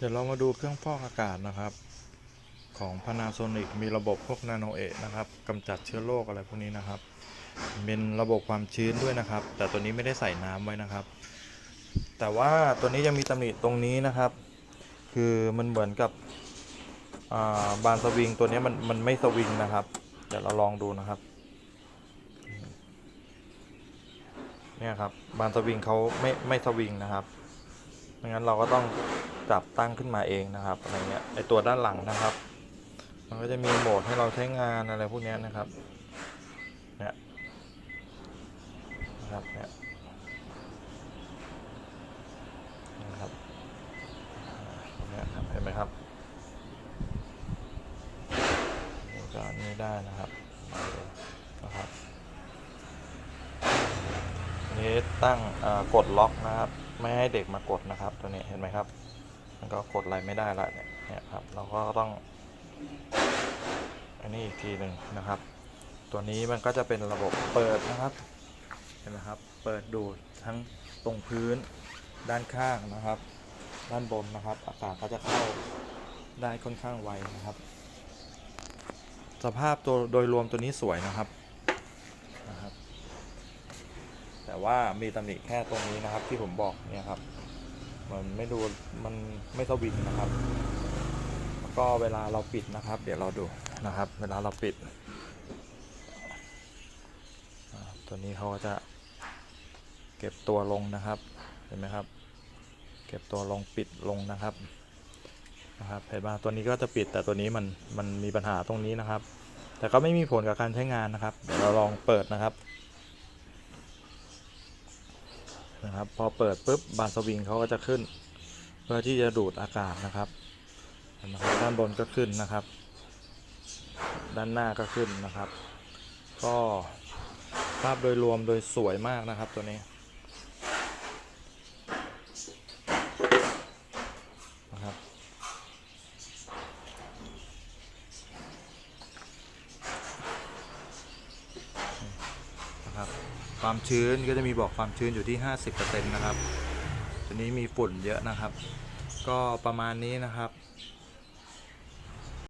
เดี๋ยวเรามาดูเครื่องฟอกอากาศนะครับ ของ Panasonic มีระบบพวกนาโนเอนะครับกำจัดเชื้อโรคอะไรพวกนี้นะครับเป็นระบบความชื้นด้วยนะครับ แต่ตัวนี้ไม่ได้ใส่น้ำไว้นะครับ แต่ว่าตัวนี้ยังมีตำหนิตรงนี้นะครับ คือมันเหมือนกับาบานสวิงตัวนี้มันมันไม่สวิงนะครับ เดี๋ยวเราลองดูนะครับเนี่ยครับบานสวิงเขาไม่ไม่สวิงนะครับไม่งั้นเราก็ต้อง จับตั้งขึ้นมาเองนะครับอะไรเงี้ยไอตัวด้านหลังนะครับ มันก็จะมีโหมดให้เราใช้งานอะไรพวกนี้นะครับเนี่ยนะครับเนี่ยนะครับเนี้ยครับเห็นไหมครับก็นี่ได้นะครับนะครับนี้ตั้งกดล็อกนะครับ ไม่ให้เด็กมากดนะครับ ตัวนี้เห็นไหมครับ มันก็กดอะไรไม่ได้ละเนี่ยเนี่ยครับเราก็ต้องอันนี้อีกทีหนึ่งนะครับ ตัวนี้มันก็จะเป็นระบบเปิดนะครับเห็นไหมครับ เปิดดูดทั้งตรงพื้นด้านข้างนะครับ ด้านบนนะครับ อากาศก็จะเข้าได้ค่อนข้างไวนะครับ สภาพตัวโดยรวมตัวนี้สวยนะครับนะครับ แต่ว่ามีตำหนิแค่ตรงนี้นะครับที่ผมบอกเนี่ยครับ มันไม่ดูมันไม่สวิงนะครับแล้วก็เวลาเราปิดนะครับ เดี๋ยวเราดูนะครับ เวลาเราปิด ตัวนี้เขาก็จะเก็บตัวลงนะครับเห็นไหมครับ เก็บตัวลงปิดลงนะครับนะครับเห็นไหมตัวนี้ก็จะปิดแต่ตัวนี้มันมันมีปัญหาตรงนี้นะครับ แต่ก็ไม่มีผลกับการใช้งานนะครับ เดี๋ยวเราลองเปิดนะครับ นะครับ พอเปิดปุ๊บบานสวิงเขาก็จะขึ้น เพื่อที่จะดูดอากาศนะครับนะครับ ด้านบนก็ขึ้นนะครับ ด้านหน้าก็ขึ้นนะครับ ก็ภาพโดยรวมโดยสวยมากนะครับตัวนี้นะครับนะครับ ความชื้นก็จะมีบอกความชื้นอยู่ที่ 50%นะครับตัวนี้มีฝุ่นเยอะนะครับ ก็ประมาณนี้นะครับ